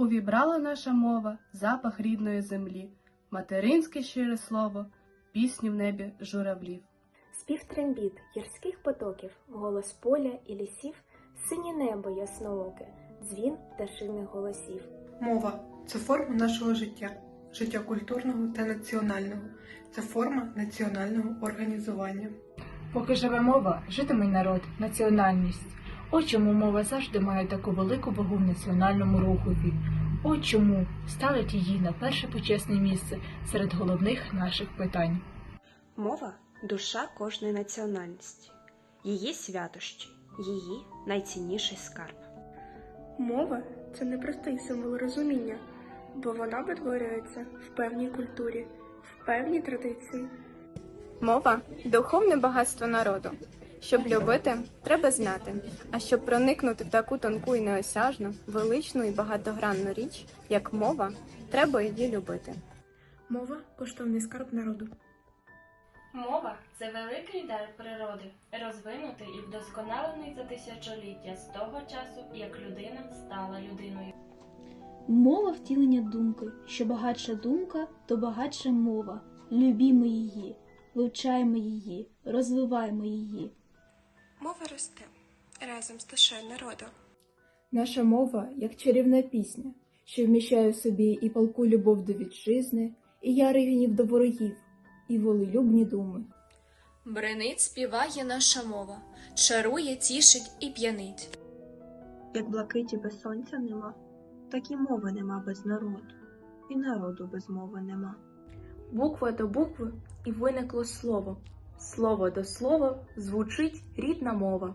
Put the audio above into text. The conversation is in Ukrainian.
Увібрала наша мова запах рідної землі, материнське щире слово, пісню в небі журавлів. Спів трембіт гірських потоків, голос поля і лісів, синє небо яснооке, дзвін пташиних голосів. Мова це форма нашого життя, життя культурного та національного. Це форма національного організування. Поки живе мова, житиме народ, національність. От чому мова завжди має таку велику вагу в національному рухові. От чому ставить її на перше почесне місце серед головних наших питань. Мова душа кожної національності, її святощі, її найцінніший скарб. Мова це не простий символ розуміння, бо вона витворюється в певній культурі, в певній традиції. Мова духовне багатство народу. Щоб любити, треба знати. А щоб проникнути в таку тонку і неосяжну, величну і багатогранну річ, як мова, треба її любити. Мова коштовний скарб народу. Мова це великий дар природи, розвинутий і вдосконалений за тисячоліття з того часу, як людина стала людиною. Мова втілення думки. Що багатша думка, то багатша мова. Любімо її, вивчаємо її, розвиваємо її. Мова росте разом з душею народу. Наша мова як чарівна пісня, що вміщає в собі і палку любов до вітчизни, і ярий гнів до ворогів, і волелюбні думи. Бренить співає наша мова, чарує, тішить і п'янить. Як блакиті без сонця нема, так і мови нема без народу, і народу без мови нема. Буква до букви і виникло слово. Слово до слова звучить рідна мова.